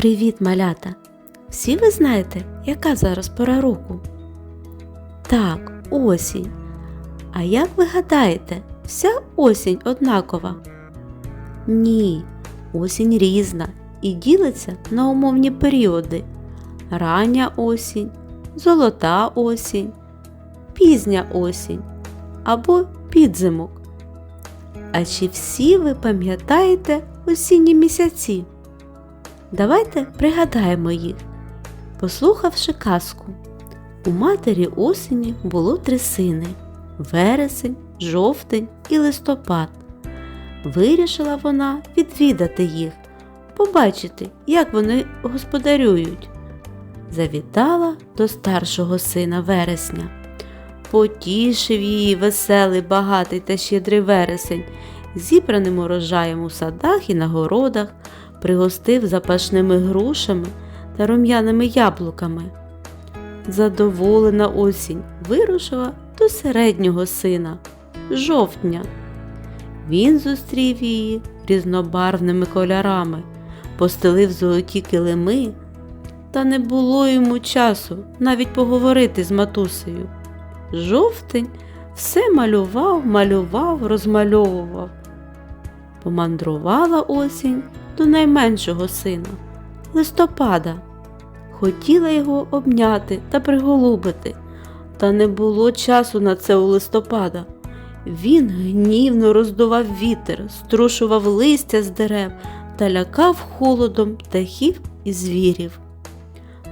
Привіт, малята! Всі ви знаєте, яка зараз пора року? Так, осінь. А як ви гадаєте, вся осінь однакова? Ні, осінь різна і ділиться на умовні періоди. Рання осінь, золота осінь, пізня осінь або підзимок. А чи всі ви пам'ятаєте осінні місяці? Давайте пригадаємо їх, послухавши казку. У матері осені було три сини вересень, жовтень і листопад. Вирішила вона відвідати їх, побачити, як вони господарюють. Завітала до старшого сина вересня. Потішив її веселий, багатий та щедрий вересень, зібраним урожаєм у садах і на городах, пригостив запашними грушами та рум'яними яблуками. Задоволена осінь вирушила до середнього сина жовтня. Він зустрів її різнобарвними кольорами, постелив золоті килими, та не було йому часу навіть поговорити з матусею. Жовтень все малював, малював, розмальовував. Помандрувала осінь до найменшого сина листопада. Хотіла його обняти та приголубити, та не було часу на це у листопада. Він гнівно роздував вітер, струшував листя з дерев та лякав холодом птахів і звірів.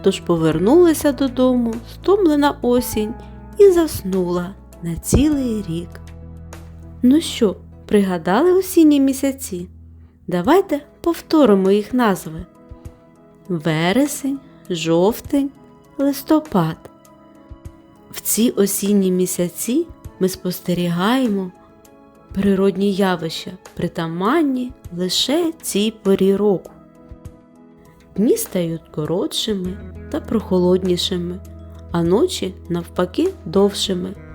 Тож повернулася додому, стомлена осінь, і заснула на цілий рік. Ну що, пригадали осінні місяці? Давайте повторимо їх назви: вересень, жовтень, листопад. В ці осінні місяці ми спостерігаємо природні явища, притаманні лише цій порі року. Дні стають коротшими та прохолоднішими, а ночі, навпаки, довшими.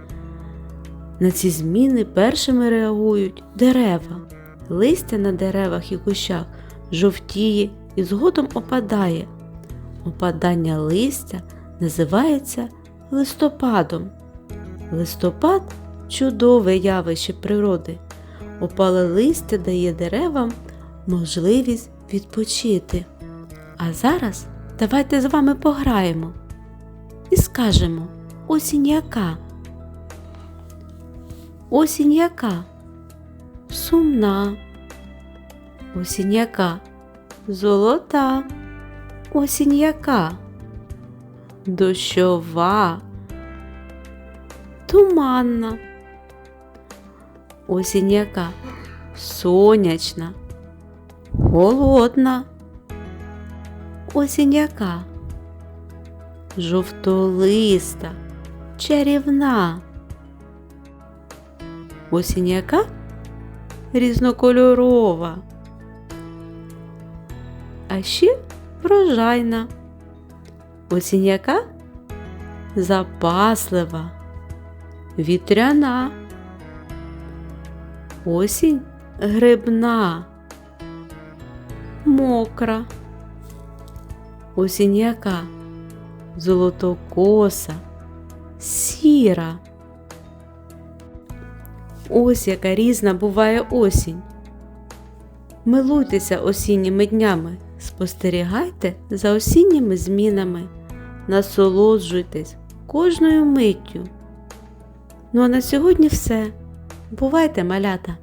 На ці зміни першими реагують дерева. Листя на деревах і кущах жовтіє і згодом опадає. Опадання листя називається листопадом. Листопад чудове явище природи. Опале листя дає деревам можливість відпочити. А зараз давайте з вами пограємо і скажемо осінь яка? Осінь яка? Сумна. Осінь яка? Золота. Осінь яка? Дощова. Туманна. Осінь яка? Сонячна. Холодна. Осінь яка? Жовтолиста, чарівна. Осінь яка? Різнокольорова. А ще врожайна. Осінь яка? Запаслива, вітряна. Осінь грибна, мокра. Осінь яка? Золотокоса, сіра. Ось яка різна буває осінь. Милуйтеся осінніми днями, спостерігайте за осінніми змінами, насолоджуйтесь кожною миттю. Ну а на сьогодні все. Бувайте, малята!